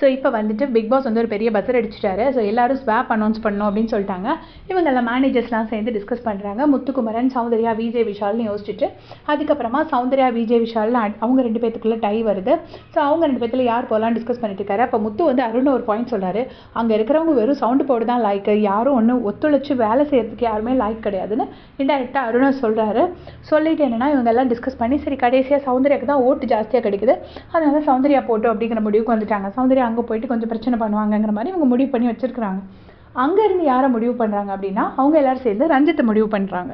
So இப்போ வந்துட்டு big pass வந்து ஒரு பெரிய பஸ்ஸர் அடிச்சிட்டாரு. ஸோ எல்லாரும் ஸ்வாப் அனௌன்ஸ் பண்ணணும் அப்படின்னு சொல்லிட்டாங்க. இவங்க எல்லாம் மேனேஜர்ஸ்லாம் சேர்ந்து டிஸ்கஸ் பண்ணுறாங்க முத்துக்குமரன் சௌந்தர்யா விஜய் விஷால்னு யோசிச்சுட்டு அதுக்கப்புறமா சௌந்தர்யா விஜய் விஷால்னு அட்- அவங்க ரெண்டு பேத்துக்குள்ள டை வருது. ஸோ அவங்க ரெண்டு பேத்துல யார் போகலாம் டிஸ்கஸ் பண்ணிட்டு இருக்காரு. அப்போ முத்து வந்து அருண் ஒரு பாயிண்ட் சொல்றாரு. அங்கே இருக்கிறவங்க வெறும் சவுண்டு போட்டு தான் லைக் யாரும் ஒன்றும் ஒத்துழைச்சு வேலை செய்கிறதுக்கு யாருமே லைக் கிடையாதுன்னு இன்டெரக்டாக அருணா சொல்கிறாரு சொல்லிட்டு என்னென்னா இவங்க எல்லாம் டிஸ்கஸ் பண்ணி சரி கடைசியாக சௌந்தர்யாவுக்கு தான் ஓட்டு ஜாஸ்தியாக கிடைக்குது. அதனால சௌந்தர்யா போட்டோம் அப்படிங்கிற முடிவுக்கு வந்துட்டாங்க. சௌந்தர்யா அங்கே போயிட்டு கொஞ்சம் பிரச்சனை பண்ணுவாங்கங்கிற மாதிரி இவங்க முடிவு பண்ணி வச்சுருக்குறாங்க. அங்கேருந்து யாரை முடிவு பண்ணுறாங்க அப்படின்னா அவங்க எல்லாரும் சேர்ந்து ரஞ்சித்தை முடிவு பண்ணுறாங்க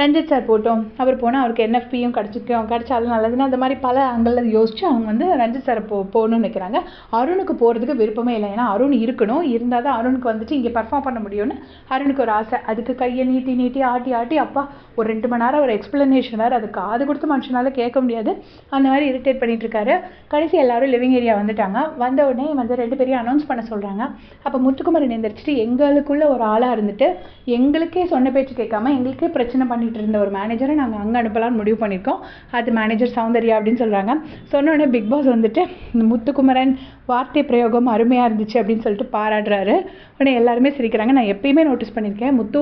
ரஞ்சித் சார் போட்டோம். அவர் போனால் அவருக்கு என்எஃபியும் கிடச்சிக்கும் கிடைச்சாலும் நல்லதுன்னு அந்த மாதிரி பல ஆங்கிளில் யோசிச்சு அவங்க வந்து ரஞ்சித் சார் போ போகணும்னு நினைக்கிறாங்க. அருணுக்கு போகிறதுக்கு விருப்பமே இல்லை. ஏன்னா அருண் இருக்கணும். இருந்தால் தான் அருணுக்கு வந்துட்டு இங்கே பர்ஃபார்ம் பண்ண முடியும்னு அருணுக்கு ஒரு ஆசை. அதுக்கு கையை நீட்டி நீட்டி ஆட்டி ஆட்டி அப்பா ஒரு ரெண்டு மணி நேரம் ஒரு எக்ஸ்பிளனேஷன் வேறு அதுக்கு காது கொடுத்து மனுஷனால கேட்க முடியாது. அந்த மாதிரி இரிட்டேட் பண்ணிகிட்டு இருக்காரு. கடைசி எல்லாரும் லிவிங் ஏரியா வந்துட்டாங்க. வந்த உடனே வந்து ரெண்டு பேரையும் அனௌன்ஸ் பண்ண சொல்கிறாங்க அப்போ முத்துக்குமரன் எந்திரிச்சிட்டு எங்களுக்குள்ள ஒரு ஆளாக இருந்துட்டு எங்களுக்கே சொன்ன பேச்சு கேட்காம எங்களுக்கே பிரச்சனை பண்ணிட்டு இருந்த ஒரு மேனேஜரை நாங்கள் அங்கே அனுப்பலாம்னு முடிவு பண்ணியிருக்கோம். அது மேனேஜர் சௌந்தர்யா அப்படின்னு சொல்கிறாங்க சொன்னோடனே பிக் பாஸ் வந்துட்டு இந்த முத்துக்குமரன் வார்த்தை பிரயோகம் அருமையாக இருந்துச்சு அப்படின்னு சொல்லிட்டு பாராட்டுறாரு. உடனே எல்லாருமே சிரிக்கிறாங்க. நான் எப்பயுமே நோட்டீஸ் பண்ணியிருக்கேன். முத்து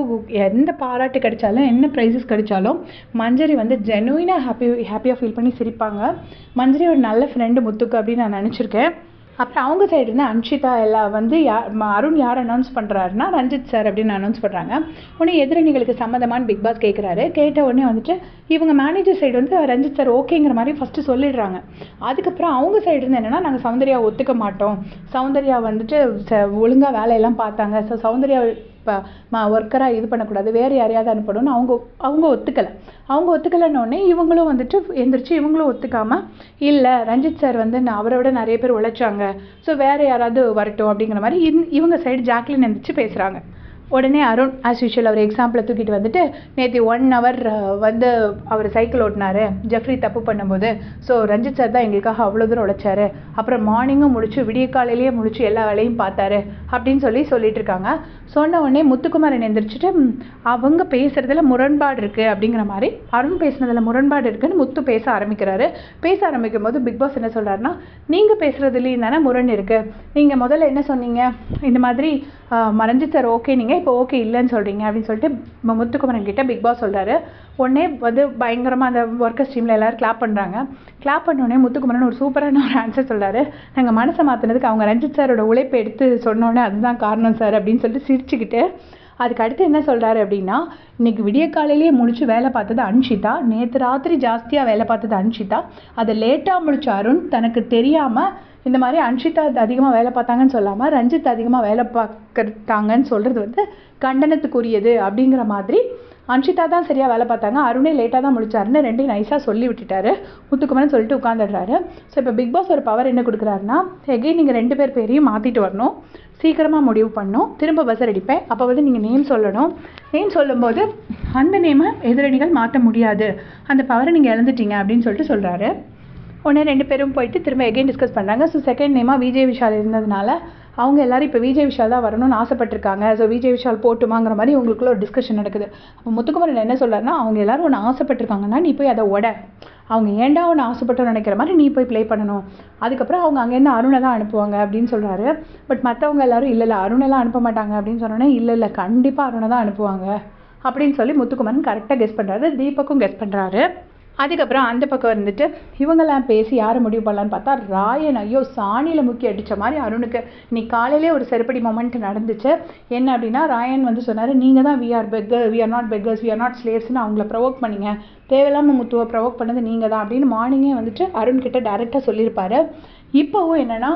எந்த பாராட்டு கிடைச்சாலும் என்ன ப்ரைஸஸ் கிடைச்சாலும் மஞ்சரி வந்து ஜெனுவினாக ஹாப்பி ஹாப்பியாக ஃபீல் பண்ணி சிரிப்பாங்க. மஞ்சரி ஒரு நல்ல ஃப்ரெண்டு முத்துக்கு அப்படின்னு நான் நினச்சிருக்கேன். அப்புறம் அவங்க சைடு அன்ஷிதா எல்லாம் வந்து யார் அருண் யார் அனௌன்ஸ் பண்ணுறாருன்னா ரஞ்சித் சார் அப்படின்னு அனௌன்ஸ் பண்ணுறாங்க உடனே எதிரணிகளுக்கு சம்மந்தமான பிக் பாஸ் கேட்குறாரு கேட்ட உடனே வந்துட்டு இவங்க மேனேஜர் சைடு வந்து ரஞ்சித் சார் ஓகேங்கிற மாதிரி ஃபஸ்ட்டு சொல்லிடுறாங்க. அதுக்கப்புறம் அவங்க சைடு என்னென்னா நாங்கள் சௌந்தர்யா ஒத்துக்க மாட்டோம். சௌந்தர்யா வந்துட்டு ச- ஒழுங்காக வேலையெல்லாம் பார்த்தாங்க. ஸோ சௌந்தர்யா இப்போ ஒர்க்கராக இது பண்ணக்கூடாது வேறு யாரையாவது அனுப்பணும்னு அவங்க அவங்க ஒத்துக்கலை. அவங்க ஒத்துக்கலைன்னொடனே இவங்களும் வந்துட்டு எந்திரிச்சு இவங்களும் ஒத்துக்காம இல்லை ரஞ்சித் சார் வந்து நான் அவரை விட நிறைய பேர் உழைச்சாங்க ஸோ வேறு யாராவது வரட்டும் அப்படிங்கிற மாதிரி இந்- இவங்க சைடு ஜாக்லின் எந்திரிச்சு பேசுகிறாங்க உடனே அருண் ஆஸ் யூஷுவல் அவர் எக்ஸாம்பிளை தூக்கிட்டு வந்துட்டு நேற்று ஒன் ஹவர் வந்து அவர் சைக்கிள் ஓட்டினாரு. ஜெஃப்ரி தப்பு பண்ணும்போது. ஸோ ரஞ்சித் சார் தான் எங்களுக்காக அவ்வளோ தூரம் உழைச்சாரு. அப்புறம் மார்னிங்கும் முடிச்சு விடிய காலையிலேயே முடிச்சு எல்லா வேலையும் பார்த்தாரு. அப்படின்னு சொல்லி சொல்லிட்டு இருக்காங்க. சொன்ன உடனே முத்துக்குமாரன் எந்திரிச்சிட்டு அவங்க பேசுகிறதுல முரண்பாடு இருக்குது அப்படிங்கிற மாதிரி அருண் பேசுனதில் முரண்பாடு இருக்குன்னு முத்து பேச ஆரம்பிக்கிறாரு. பேச ஆரம்பிக்கும் போது பிக் பாஸ் என்ன சொல்கிறாருன்னா நீங்கள் பேசுகிறதுலேயும் தானே முரண் இருக்குது நீங்கள் முதல்ல என்ன சொன்னீங்க? இந்த மாதிரி ஆஹ், ரஞ்சித் சார் ஓகே நீங்கள் இப்போ ஓகே இல்லைன்னு சொல்கிறீங்க அப்படின்னு சொல்லிட்டு மு- முத்துக்குமரன் கிட்ட பிக் பாஸ் சொல்கிறாரு உடனே வந்து பயங்கரமாக அந்த ஒர்க்கர்ஸ் டீமில் எல்லோரும் கிளாப் பண்ணுறாங்க கிளாப் பண்ண உடனே முத்துக்குமரன் ஒரு சூப்பரான ஒரு ஆன்சர் சொல்கிறாரு நாங்கள் மனசை மாற்றினதுக்கு அவங்க ரஞ்சித் சாரோட உழைப்பை எடுத்து சொன்னோன்னே அதுதான் காரணம் சார் அப்படின்னு சொல்லிட்டு சிரிச்சுக்கிட்டு அதுக்கு அடுத்து என்ன சொல்கிறாரு அப்படின்னா இன்றைக்கி விடிய காலையிலேயே முழிச்சு வேலை பார்த்தது அன்ஷிதா நேற்று ராத்திரி ஜாஸ்தியாக வேலை பார்த்தது அன்ஷிதா. அதை லேட்டாக முடிச்ச அருண் தனக்கு தெரியாமல் இந்த மாதிரி அன்ஷிதா அதிகமாக வேலை பார்த்தாங்கன்னு சொல்லாமல் ரஞ்சித் அதிகமாக வேலை பார்க்கறாங்கன்னு சொல்கிறது வந்து கண்டனத்துக்குரியது அப்படிங்கிற மாதிரி அன்ஷிதா தான் சரியாக வேலை பார்த்தாங்க. அருணே லேட்டாக தான் முடிச்சாருன்னு ரெண்டையும் நைஸாக சொல்லி விட்டுட்டாரு. முத்துக்குமரன் சொல்லிட்டு உட்காந்துடுறாரு ஸோ இப்போ பிக் பாஸ் ஒரு பவர் என்ன கொடுக்குறாருன்னா எகெயின் நீங்கள் ரெண்டு பேர் பேரையும் மாற்றிட்டு வரணும். சீக்கிரமாக முடிவு பண்ணும். திரும்ப பஸ்ஸர் அடிப்பேன். அப்போ வந்து நீங்கள் நேம் சொல்லணும். நேம் சொல்லும்போது அந்த நேமை எதிரணிகள் மாற்ற முடியாது. அந்த பவரை நீங்கள் இழந்துட்டீங்க அப்படின்னு சொல்லிட்டு சொல்கிறாரு உடனே ரெண்டு பேரும் போயிட்டு திரும்ப எகைன் டிஸ்கஸ் பண்ணுறாங்க ஸோ செகண்ட் நேமாக விஜய் விஷால் இருந்ததுனால அவங்க எல்லாரும் இப்போ விஜய் விஷால் தான் வரணும்னு ஆசைப்பட்டிருக்காங்க. ஸோ விஜய் விஷால் போட்டுமாங்கிற மாதிரி உங்களுக்குள்ள ஒரு டிஸ்கஷன் நடக்குது. அப்போ முத்துக்குமரன் என்ன சொல்கிறாருன்னா அவங்க எல்லாரும் ஒன்று ஆசைப்பட்டிருக்காங்கன்னா நீ போய் அதை உட அவங்க ஏன்டா ஒன்று ஆசைப்பட்டோன்னு நினைக்கிற மாதிரி நீ போய் ப்ளே பண்ணணும். அதுக்கப்புறம் அவங்க அங்கேருந்து அருணை தான் அனுப்புவாங்க அப்படின்னு சொல்கிறாரு பட் மற்றவங்க எல்லோரும் இல்லை இல்லை அருணெல்லாம் அனுப்ப மாட்டாங்க. அப்படின்னு சொன்னோன்னே இல்லை இல்லை கண்டிப்பாக அருணை தான் அனுப்புவாங்க. அப்படின்னு சொல்லி முத்துக்குமரன் கரெக்டாக கெஸ் பண்ணுறாரு தீபக்கும் கெஸ் பண்ணுறாரு அதுக்கப்புறம் அந்த பக்கம் இருந்துட்டு இவங்கெல்லாம் பேசி யாரை முடிவு பண்ணலான்னு பார்த்தா ராயன் ஐயோ சாணியில் முக்கி அடித்த மாதிரி அருணுக்கு. இன்னைக்கு காலையிலே ஒரு செருப்படி மொமெண்ட் நடந்துச்சு. என்ன அப்படின்னா ராயன் வந்து சொன்னார் நீங்கள் தான் we are beggar we are not beggars we are not ஸ்லேவ்ஸ்னு அவங்கள ப்ரொவோக் பண்ணீங்க. தேவையில்லாமல் முத்துவை ப்ரொவோக் பண்ணது நீங்கள் தான். அப்படின்னு மார்னிங்கே வந்துட்டு அருண்கிட்ட டேரெக்டாக சொல்லியிருப்பாரு. இப்போவும் என்னென்னா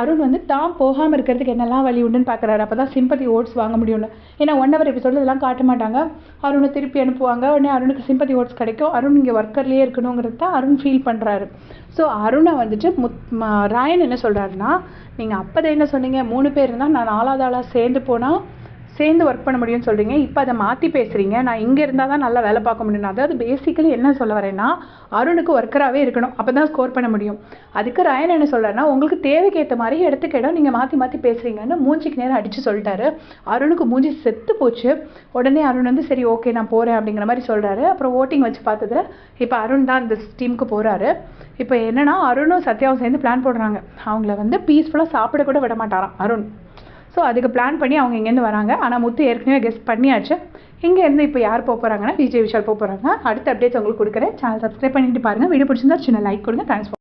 அருண் வந்து தான் போகாமல் இருக்கிறதுக்கு என்னெல்லாம் வழி உண்டுன்னு பார்க்குறாரு அப்போ தான் சிம்பத்தி ஓட்ஸ் வாங்க முடியும்னு ஏன்னா ஒன் ஹவர் எபிசோடில் இதெல்லாம் காட்ட மாட்டாங்க. அருணை திருப்பி அனுப்புவாங்க. உடனே அருணுக்கு சிம்பத்தி ஓட்ஸ் கிடைக்கும். அருண் இங்கே ஒர்க்கர்லேயே இருக்கணுங்கிறது தான் அருண் ஃபீல் பண்ணுறாரு ஸோ அருணை வந்துட்டு முத் ராயன் என்ன சொல்கிறாருன்னா நீங்கள் அப்போதான் என்ன சொன்னீங்க? மூணு பேர் இருந்தால் நான் நாலாவது ஆளாக சேர்ந்து போனால் சேர்ந்து ஒர்க் பண்ண முடியும்னு சொல்கிறீங்க இப்போ அதை மாற்றி பேசுகிறீங்க நான் இங்கே இருந்தால் தான் நல்லா வேலை பார்க்க முடியும் அதாவது பேசிக்கலி என்ன சொல்ல வரேன்னா அருணுக்கு ஒர்க்கராகவே இருக்கணும். அப்போ தான் ஸ்கோர் பண்ண முடியும். அதுக்கு ரயன் என்ன சொல்கிறாருன்னா உங்களுக்கு தேவைக்கு ஏற்ற மாதிரி இடத்துக்கு இடம் நீங்கள் மாற்றி மாற்றி பேசுகிறீங்கன்னு மூஞ்சிக்கு நேரம் அடித்து சொல்லிட்டாரு. அருணுக்கு மூஞ்சி செத்து போச்சு. உடனே அருண் வந்து சரி ஓகே நான் போகிறேன் அப்படிங்கிற மாதிரி சொல்கிறாரு அப்புறம் ஓட்டிங் வச்சு பார்த்ததுல இப்போ அருண் தான் இந்த டீமுக்கு போகிறாரு இப்போ என்னென்னா அருணும் சத்யாவும் சேர்ந்து பிளான் போடுறாங்க. அவங்கள வந்து பீஸ்ஃபுல்லாக சாப்பிட கூட விட மாட்டாராம் அருண். ஸோ அதுக்கு பிளான் பண்ணி அவங்க இங்கேருந்து வராங்க. ஆனால் முத்து ஏற்கனவே கெஸ்ட் பண்ணியாச்சு. இங்கேருந்து இப்போ யார் போக போகிறாங்கன்னா விஜய் விஷால் போக போகிறாங்க அடுத்த அப்டேட்ஸ் உங்களுக்கு கொடுக்குறேன். சேனல் சப்ஸ்கிரைப் பண்ணிட்டு பாருங்கள் வீடியோ பிடிச்சிருந்தா சின்ன லைக் கொடுங்க. தேங்க்ஸ்